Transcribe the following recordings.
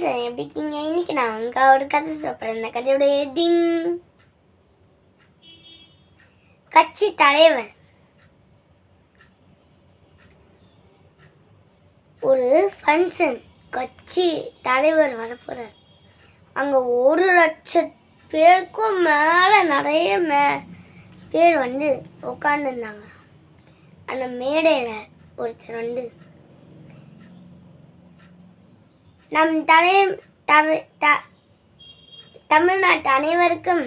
Sir எப்படி இருக்கீங்க? இன்னைக்கு நான் உங்க ஒரு கதை சொல்றேன் இந்த கதையோட டிங் கட்சி தலைவர் ஒரு ஃபங்க்ஷன் கட்சி தலைவர் வரப்போகிறார் அங்கே ஒரு லட்சம் பேருக்கும் மேலே நிறைய மே பேர் வந்து உட்காந்துருந்தாங்க அந்த மேடையில் ஒருத்தர் வந்து நம் தலை தமிழ் த தமிழ்நாட்டு அனைவருக்கும்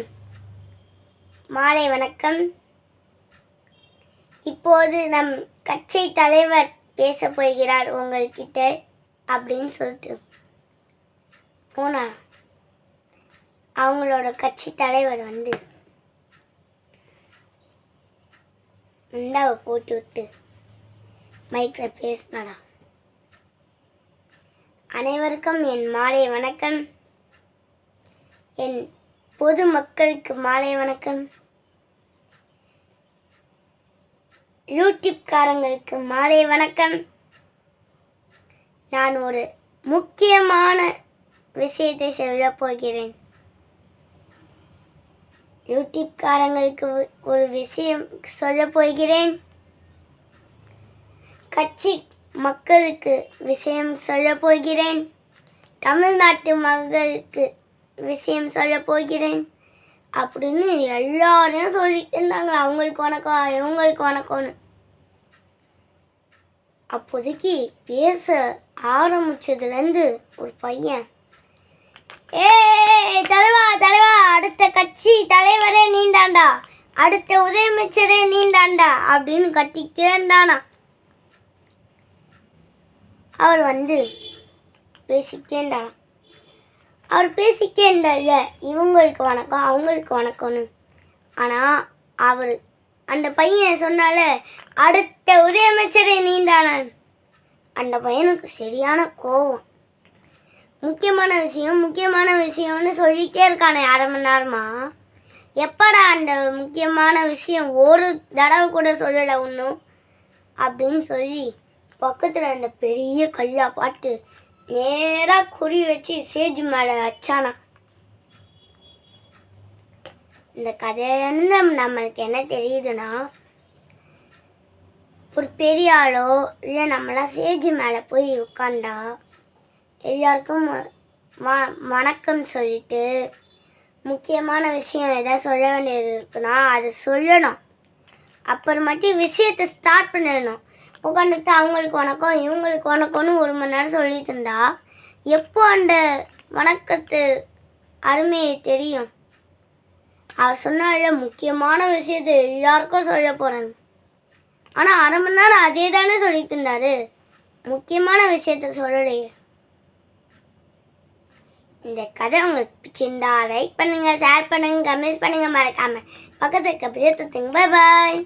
மாலை வணக்கம். இப்போது நம் கட்சி தலைவர் பேச போகிறார் உங்கள்கிட்ட அப்படின்னு சொல்லிட்டு. போனா அவங்களோட கட்சி தலைவர் வந்து இந்தாவை போட்டு விட்டு மைக்கில் பேசினடா அனைவருக்கும் என் மாலை வணக்கம். என் பொது மக்களுக்கு மாலை வணக்கம். யூடியூப்காரங்களுக்கு மாலை வணக்கம். நான் ஒரு முக்கியமான விஷயத்தை சொல்லப் போகிறேன். யூடியூப்காரங்களுக்கு ஒரு விஷயம் சொல்ல போகிறேன். கட்சி மக்களுக்கு விஷயம் சொல்ல போகிறேன். தமிழ்நாட்டு மக்களுக்கு விஷயம் சொல்ல போகிறேன். அப்படின்னு எல்லாரையும் சொல்லிட்டு இருந்தாங்க. அவங்களுக்கு வணக்கம் இவங்களுக்கு வணக்கம்னு. அப்போதைக்கு பேச ஆரம்பிச்சதுலேருந்து ஒரு பையன் ஏ தலைவா தலைவா அடுத்த கட்சி தலைவரே நீந்தாண்டா. அடுத்த உதயமைச்சரே நீந்தாண்டா. அப்படின்னு கட்டிக்கிட்டே இருந்தானா அவர் வந்து பேசிக்கேண்டா அவர் பேசிக்கிட்டே இவங்களுக்கு வணக்கம் அவங்களுக்கு வணக்கம்னு. ஆனால் அவர் அந்த பையன் சொன்னால அடுத்த உதயமைச்சரை நீந்தானான் அந்த பையனுக்கு சரியான கோவம். முக்கியமான விஷயம் முக்கியமான விஷயம்னு சொல்லிட்டே இருக்கானே அரை மணி நேரமா. எப்படா அந்த முக்கியமான விஷயம் ஒரு தடவை கூட சொல்லலை ஒன்றும் அப்படின்னு சொல்லி பக்கத்தில் அந்த பெரிய கல்லா பார்த்து நேராக குறி வச்சு சேஜ் மேலே வச்சானா. இந்த கதையிலேருந்து நம்மளுக்கு என்ன தெரியுதுன்னா ஒரு பெரிய ஆளோ இல்லை நம்மளாம் சேஜ் மேலே போய் உட்காண்டா எல்லாருக்கும் வ வணக்கம் சொல்லிட்டு முக்கியமான விஷயம் எதாவது சொல்ல வேண்டியது இருக்குன்னா அதை சொல்லணும். அப்புறமாட்டி விஷயத்தை ஸ்டார்ட் பண்ணிடணும் உட்காந்துட்டு அவங்களுக்கு வணக்கம் இவங்களுக்கு வணக்கம்னு ஒரு மணி நேரம் சொல்லிட்டு இருந்தா எப்போ அந்த வணக்கத்து அருமையை தெரியும்? அவர் சொன்னால முக்கியமான விஷயத்தை எல்லாருக்கும் சொல்ல போகிறேன் ஆனால் அரை மணி நேரம் அதே தானே சொல்லிட்டு இருந்தாரு. முக்கியமான விஷயத்த சொல்லலையே. இந்த கதை உங்களுக்கு பிடிச்சிருந்தா லைக் பண்ணுங்கள் ஷேர் பண்ணுங்க கமெண்ட்ஸ் பண்ணுங்கள் மறக்காமல் பக்கத்துக்கு பிரியத்துங்க பாய் பாய்